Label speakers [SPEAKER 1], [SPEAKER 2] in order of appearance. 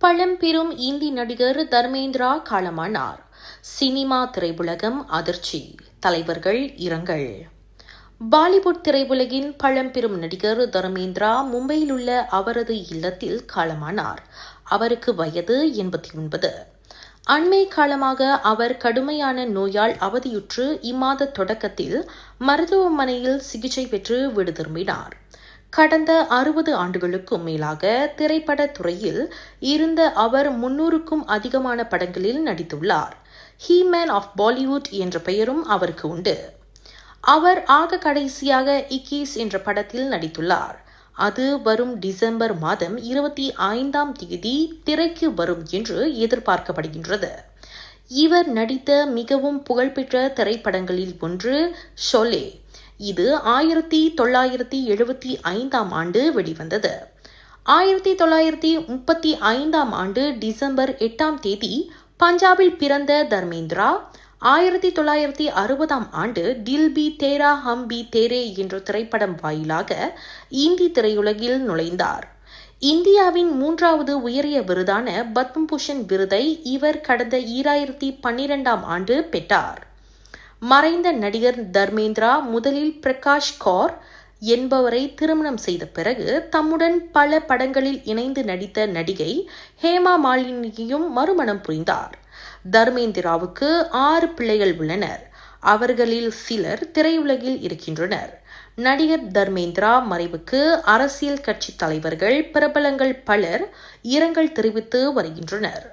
[SPEAKER 1] பழம்பெரும் இந்தி நடிகர் தர்மேந்திரா காலமானார். சினிமா திரையுலகம் அதிர்ச்சி. தலைவர்கள் இரங்கல். பாலிவுட் திரையுலகின் பழம்பெரும் நடிகர் தர்மேந்திரா மும்பையில் உள்ள அவரது இல்லத்தில் காலமானார். அவருக்கு வயது எண்பத்தி ஒன்பது. அண்மை காலமாக அவர் கடுமையான நோயால் அவதியுற்று இம்மாத தொடக்கத்தில் மருத்துவமனையில் சிகிச்சை பெற்று வீடு திரும்பினார் கடந்த அறுபது ஆண்டுகளுக்கும் மேலாக திரைப்பட துறையில் இருந்த அவர் முன்னூறுக்கும் அதிகமான படங்களில் நடித்துள்ளார். ஹீமேன் ஆஃப் பாலிவுட் என்ற பெயரும் அவருக்கு உண்டு. அவர் ஆக கடைசியாக இக்கீஸ் என்ற படத்தில் நடித்துள்ளார். அது வரும் டிசம்பர் மாதம் இருபத்தி ஐந்தாம் தேதி திரைக்கு வரும் என்று எதிர்பார்க்கப்படுகின்றது. இவர் நடித்த மிகவும் புகழ்பெற்ற திரைப்படங்களில் ஒன்று ஷோலே இது ஆயிரத்தி தொள்ளாயிரத்தி எழுபத்தி ஐந்தாம் ஆண்டு வெளிவந்தது. ஆயிரத்தி தொள்ளாயிரத்தி முப்பத்தி ஐந்தாம் ஆண்டு டிசம்பர் எட்டாம் தேதி பஞ்சாபில் பிறந்த தர்மேந்திரா ஆயிரத்தி தொள்ளாயிரத்தி அறுபதாம் ஆண்டு டில் பி தேரா ஹம் பி தேரே என்ற திரைப்படம் வாயிலாக இந்தி திரையுலகில் நுழைந்தார். இந்தியாவின் மூன்றாவது உயரிய விருதான பத்மபூஷன் விருதை இவர் கடந்த ஈராயிரத்தி பன்னிரெண்டாம் ஆண்டு பெற்றார். மறைந்த நடிகர் தர்மேந்திரா முதலில் பிரகாஷ் கௌர் என்பவரை திருமணம் செய்த பிறகு தம்முடன் பல படங்களில் இணைந்து நடித்த நடிகை ஹேமா மாலினியையும் மறுமணம் புரிந்தார். தர்மேந்திராவுக்கு ஆறு பிள்ளைகள் உள்ளனர். அவர்களில் சிலர் திரையுலகில் இருக்கின்றனர். நடிகர் தர்மேந்திரா மறைவுக்கு அரசியல் கட்சி தலைவர்கள் பிரபலங்கள் பலர் இரங்கல் தெரிவித்து வருகின்றனர்.